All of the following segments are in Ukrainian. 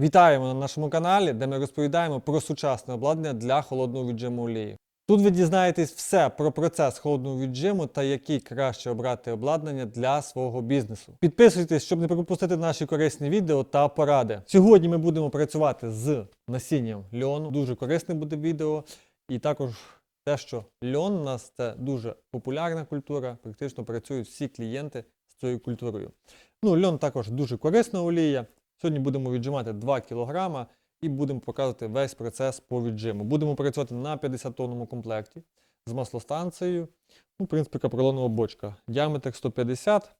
Вітаємо на нашому каналі, де ми розповідаємо про сучасне обладнання для холодного віджиму олії. Тут ви дізнаєтесь все про процес холодного віджиму та які краще обрати обладнання для свого бізнесу. Підписуйтесь, щоб не пропустити наші корисні відео та поради. Сьогодні ми будемо працювати з насінням льону. Дуже корисне буде відео. І також те, що льон у нас це дуже популярна культура, практично працюють всі клієнти з цією культурою. Ну, льон також дуже корисна олія. Сьогодні будемо віджимати 2 кг і будемо показувати весь процес по віджиму. Будемо працювати на 50 тонному комплекті з маслостанцією. Ну, в принципі, капролонова бочка. Діаметр 150.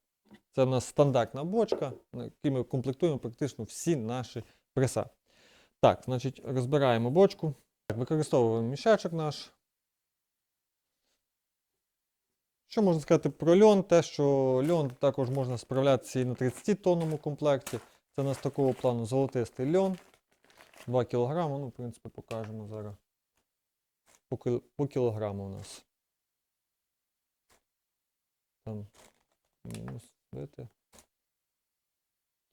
Це в нас стандартна бочка, на якій ми комплектуємо практично всі наші преса. Так, значить, розбираємо бочку. Так, використовуємо мішечок наш. Що можна сказати про льон? Те, що льон також можна справлятися і на 30 тонному комплекті. Це у нас такого плану золотистий льон. 2 кг, ну, в принципі, покажемо зараз. По, кіл- по кілограму у нас. Там мінус, видите?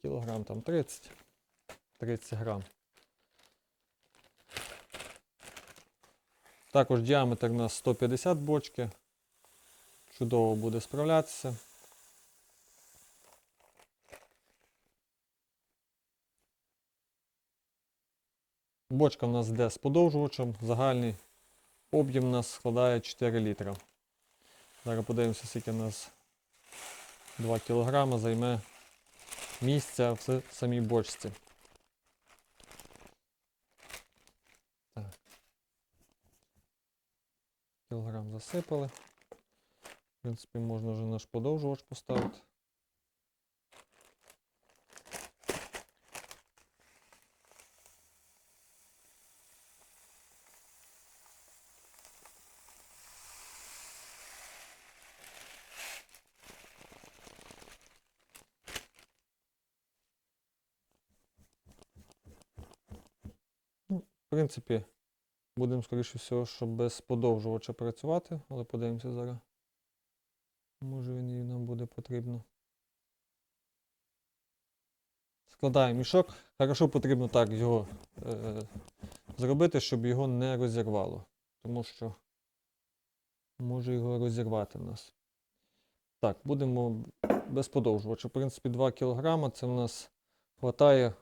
Кілограм там 30. 30 грам. Також діаметр у нас 150 бочки. Чудово буде справлятися. Бочка в нас йде з подовжувачем. Загальний об'єм у нас складає 4 літра. Зараз подивимося, скільки у нас 2 кг займе місця в самій бочці. Кілограм засипали. В принципі, можна вже наш подовжувач поставити. Принципі, будемо, скоріше всього, що без подовжувача працювати, але подивимося зараз. Може він і нам буде потрібно. Складаємо мішок. Хорошо потрібно так його е, зробити, щоб його не розірвало. Тому що може його розірвати в нас. Так, будемо без подовжувача. В принципі, 2 кг це в нас хватає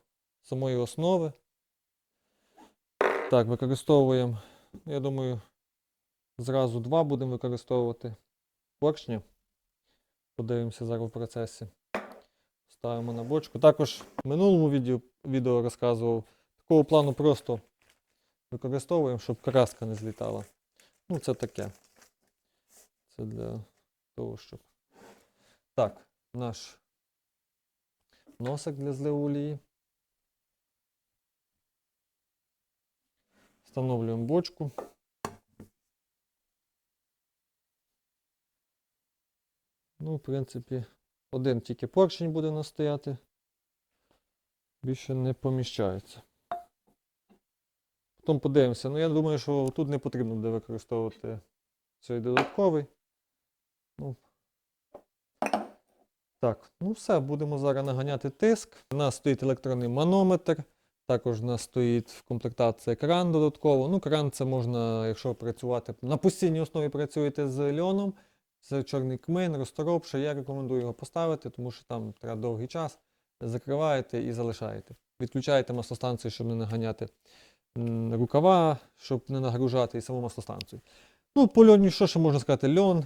самої основи. Так, використовуємо, я думаю, зразу два будемо використовувати поршня. Подивимося зараз в процесі. Ставимо на бочку. Також в минулому відео, відео розказував, такого плану просто використовуємо, щоб краска не злітала. Ну, це таке. Це для того, щоб. Так, наш носик для зливу олії. Встановлюємо бочку. Ну, в принципі, один тільки поршень буде у нас стояти. Більше не поміщається. Потім подивимося. Ну, я думаю, що тут не потрібно буде використовувати цей додатковий. Ну, так, ну все, будемо зараз наганяти тиск. У нас стоїть електронний манометр. Також у нас стоїть в комплектації кран додатково. Ну, кран це можна, якщо працювати на постійній основі працюєте з льоном, це чорний кмин, розторопша. Я рекомендую його поставити, тому що там треба довгий час. Закриваєте і залишаєте. Відключаєте маслостанцію, щоб не наганяти рукава, щоб не нагружати і саму маслостанцію. Ну, по льоні, що ще можна сказати? Льон,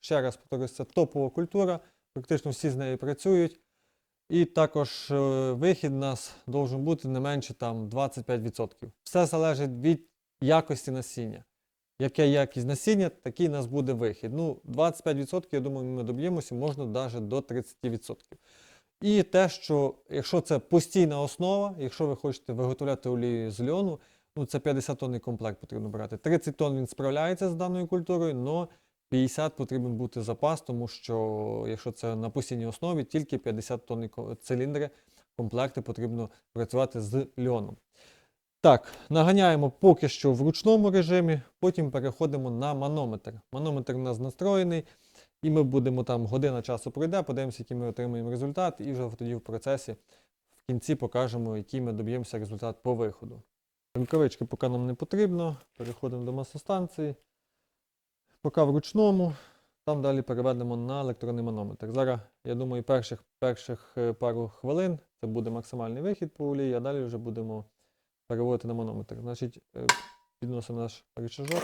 ще раз повторюсь, це топова культура. Практично всі з нею працюють. І також е, вихід у нас должен бути не менше там 25%. Все залежить від якості насіння. Яке якість насіння, такий у нас буде вихід. Ну, 25%, я думаю, ми доб'ємося, можна навіть до 30%. І те, що якщо це постійна основа, якщо ви хочете виготовляти олію з льону, ну це 50 тонний комплект потрібно брати. 30 тонн він справляється з даною культурою, але 50 потрібен бути запас, тому що якщо це на постійній основі, тільки 50 тонн циліндри, комплекти потрібно працювати з льоном. Так, наганяємо поки що в ручному режимі, потім переходимо на манометр. Манометр у нас настроєний, і ми будемо там година часу пройде, подивимося, який ми отримаємо результат, і вже тоді в процесі в кінці покажемо, який ми доб'ємося результат по виходу. Рукавички поки нам не потрібно. Переходимо до маслостанції. Поки в ручному, там далі переведемо на електронний манометр. Зараз, я думаю, перших, перших е, пару хвилин це буде максимальний вихід по олії, а далі вже будемо переводити на манометр. Значить, е, підносимо наш рычажок,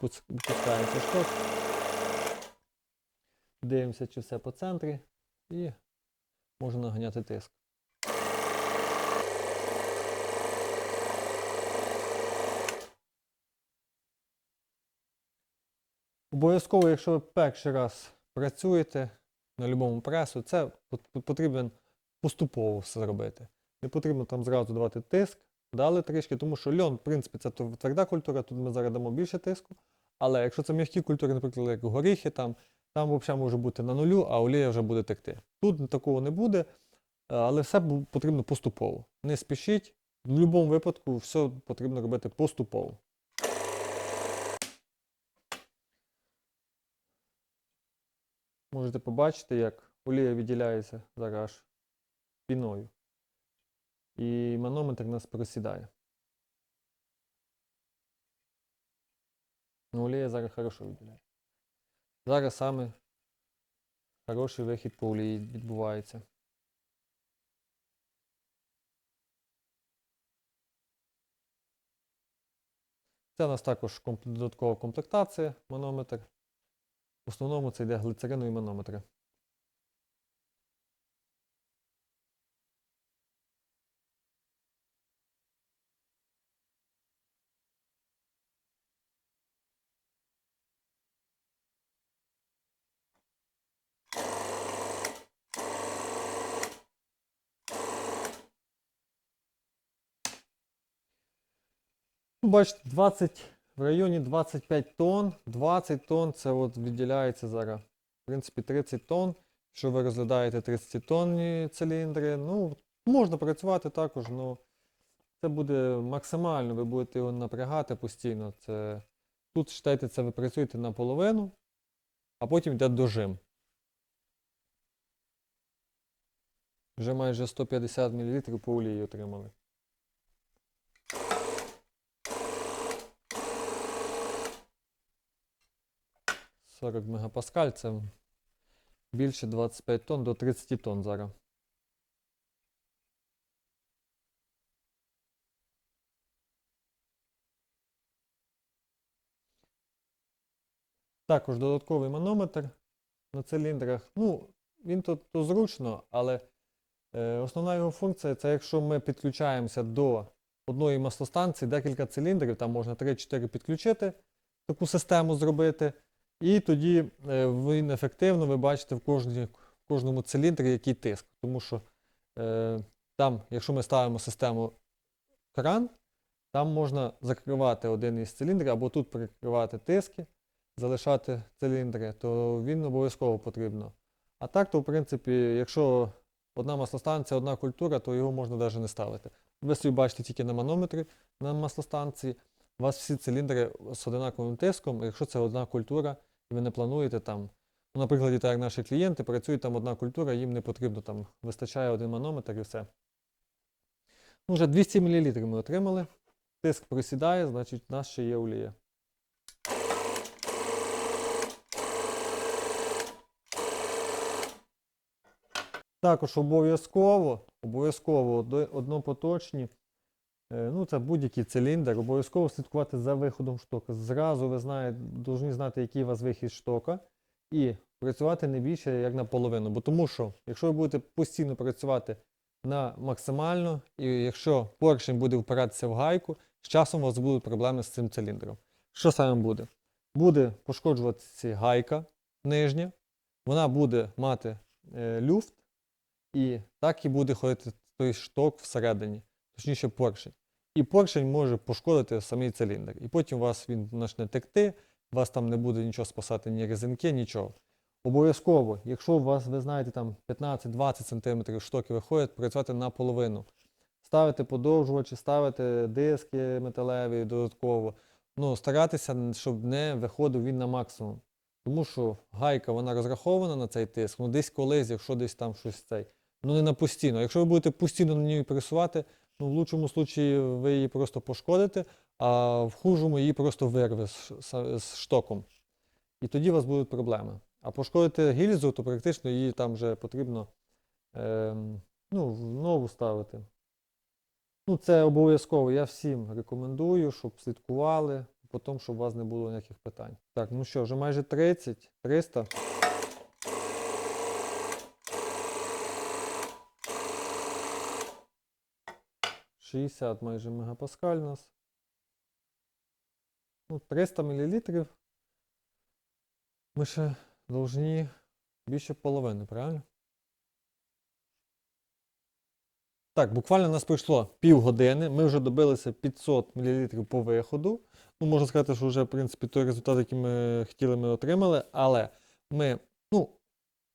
пускаємо шток, дивимося, чи все по центрі, і можна наганяти тиск. Обов'язково, якщо ви перший раз працюєте на будь-якому пресу, це потрібно поступово все робити. Не потрібно там зразу давати тиск, дали трішки, тому що льон, в принципі, це тверда культура, тут ми зараз дамо більше тиску. Але якщо це м'які культури, наприклад, як горіхи, там, там взагалі може бути на нулю, а олія вже буде текти. Тут такого не буде, е, але все потрібно поступово. Не спішіть. В будь-якому випадку все потрібно робити поступово. Можете побачити, як олія відділяється зараз піною. І манометр нас просідає. Ну, олія зараз хорошо відділяє. Зараз саме хороший вихід по олії відбувається. Це у нас також додаткова комплектація манометр. Основному це йде глицеринові манометри. Бачите, 20, в районі 25 тонн. 20 тонн це от відділяється зараз. В принципі, 30 тонн. Якщо ви розглядаєте 30 тонні циліндри, ну, можна працювати також, але це буде максимально, ви будете його напрягати постійно. Це... Тут, вважайте, це ви працюєте наполовину, а потім йде дожим. Вже майже 150 мл по олії отримали. — 40 мегапаскаль це більше 25 тонн до 30 тонн зараз. Також додатковий манометр на циліндрах. Ну, він тут то зручно, але е, основна його функція це якщо ми підключаємося до одної маслостанції, декілька циліндрів, там можна 3-4 підключити, таку систему зробити. І тоді е, він ефективно, ви бачите в, кожній, в кожному циліндрі який тиск. Тому що е, там, якщо ми ставимо систему кран, там можна закривати один із циліндрів, або тут перекривати тиски, залишати циліндри, то він обов'язково потрібно. А так, то в принципі, якщо одна маслостанція, одна культура, то його можна навіть не ставити. Ви собі бачите тільки на манометрі на маслостанції. У вас всі циліндри з однаковим тиском, якщо це одна культура, і ви не плануєте там. Ну, наприклад, так наші клієнти працюють там одна культура, їм не потрібно там, вистачає один манометр і все. Ну, вже 200 мл ми отримали. Тиск просідає, значить, у нас ще є олія. Також обов'язково, обов'язково однопоточні Ну, це будь-який циліндр. Обов'язково слідкувати за виходом штока. Зразу ви знаєте, повинні знати, який у вас вихід штока, і працювати не більше як наполовину. Бо тому що, якщо ви будете постійно працювати на максимально, і якщо поршень буде впиратися в гайку, з часом у вас будуть проблеми з цим циліндром. Що саме буде? Буде пошкоджуватися гайка нижня, вона буде мати е, люфт, і так і буде ходити той шток всередині точніше поршень. І поршень може пошкодити самий циліндр. І потім вас він почне текти, вас там не буде нічого спасати, ні резинки, нічого. Обов'язково, якщо у вас, ви знаєте, там 15-20 см штоки виходять, працювати наполовину. Ставити подовжувачі, ставити диски металеві додатково. Ну, старатися, щоб не виходив він на максимум. Тому що гайка вона розрахована на цей тиск, ну десь колись, якщо десь там щось цей, Ну не на постійно. Якщо ви будете постійно на ній пресувати, ну в лучшому случаї ви її просто пошкодите, а в хужому її просто вирве з, ш- з штоком. І тоді у вас будуть проблеми. А пошкодити гільзу, то практично її там вже потрібно ем, ну, нову ставити. Ну, це обов'язково. Я всім рекомендую, щоб слідкували, потім, щоб у вас не було ніяких питань. Так, ну що, вже майже 30, 300. Шістдесят майже мегапаскаль у нас. Ну, 300 мл. Ми ще должні більше половини, правильно? Так, буквально у нас пройшло півгодини. Ми вже добилися 500 мл по виходу. Ну, можна сказати, що вже, в принципі, той результат, який ми хотіли, ми отримали. Але ми, ну,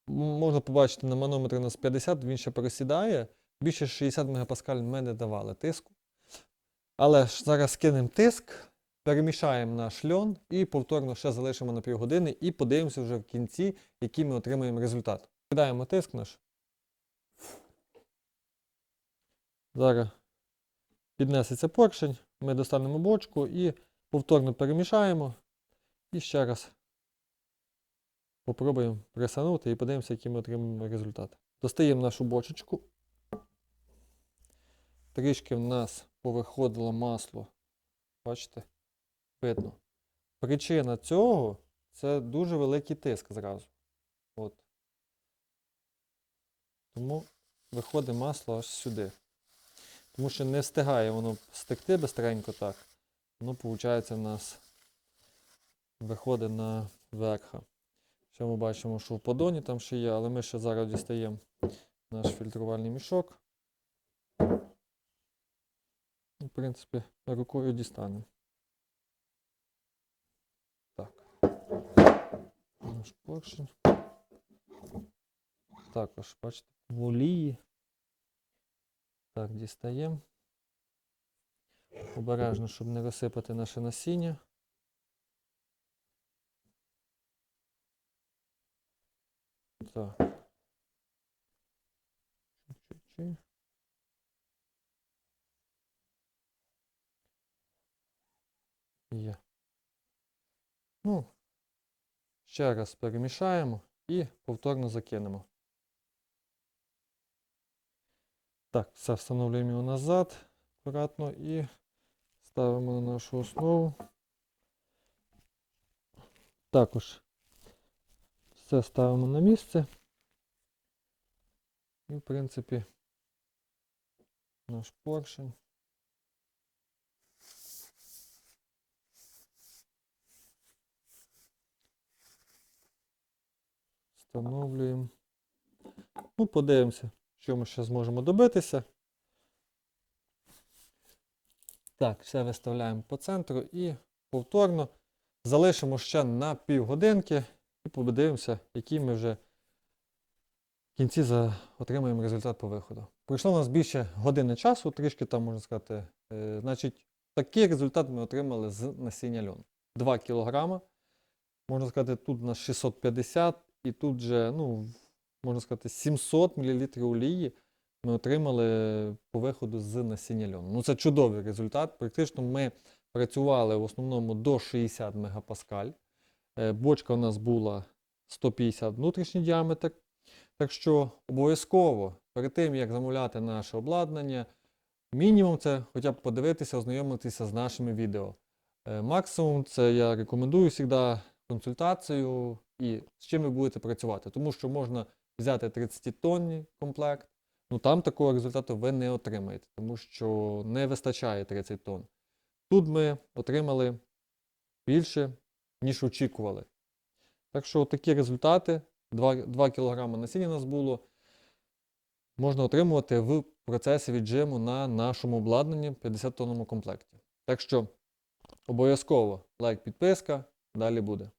можна побачити на манометрі у нас 50, він ще пересідає. Більше 60 мегапаскаль ми не давали тиску. Але ж зараз скинемо тиск, перемішаємо наш льон і повторно ще залишимо на півгодини і подивимося вже в кінці, який ми отримаємо результат. Кидаємо тиск наш. Зараз піднесеться поршень, ми достанемо бочку і повторно перемішаємо. І ще раз попробуємо присанути і подивимося, який ми отримаємо результат. Достаємо нашу бочечку. Трішки в нас повиходило масло. Бачите? Видно. Причина цього це дуже великий тиск зразу. От. Тому виходить масло аж сюди. Тому що не встигає воно стекти бистренько так. Воно, виходить, у нас виходить на верха. Ще ми бачимо, що в подоні там ще є, але ми ще зараз дістаємо наш фільтрувальний мішок. В принципі, рукою дістанемо. Так. Наш поршень. Також, бачите, в олії. Так, дістаємо. Обережно, щоб не розсипати наше насіння. Так. Чуть-чуть. Є. Ну, ще раз перемішаємо і повторно закинемо. Так, все встановлюємо його назад акуратно і ставимо на нашу основу. Також все ставимо на місце. І, в принципі, наш поршень. Встановлюємо. Ну, подивимося, що ми ще зможемо добитися. Так, все виставляємо по центру і повторно залишимо ще на півгодинки і подивимося, який ми вже в кінці за... отримаємо результат по виходу. Пройшло у нас більше години часу, трішки там можна сказати. Е, значить, такий результат ми отримали з насіння льону. 2 кг. Можна сказати, тут у нас 650 і тут же, ну, можна сказати, 700 мл олії ми отримали по виходу з насіння льону. Ну це чудовий результат. Практично ми працювали в основному до 60 мегапаскаль. Е, Бочка у нас була 150 внутрішній діаметр. Так що обов'язково перед тим, як замовляти наше обладнання, мінімум це хоча б подивитися, ознайомитися з нашими відео. Е, Максимум це я рекомендую завжди консультацію і з чим ви будете працювати. Тому що можна взяти 30 тонні комплект, ну там такого результату ви не отримаєте, тому що не вистачає 30 тонн. Тут ми отримали більше, ніж очікували. Так що такі результати, 2, 2 кг насіння у нас було, можна отримувати в процесі віджиму на нашому обладнанні 50 тонному комплекті. Так що обов'язково лайк, підписка, далі буде.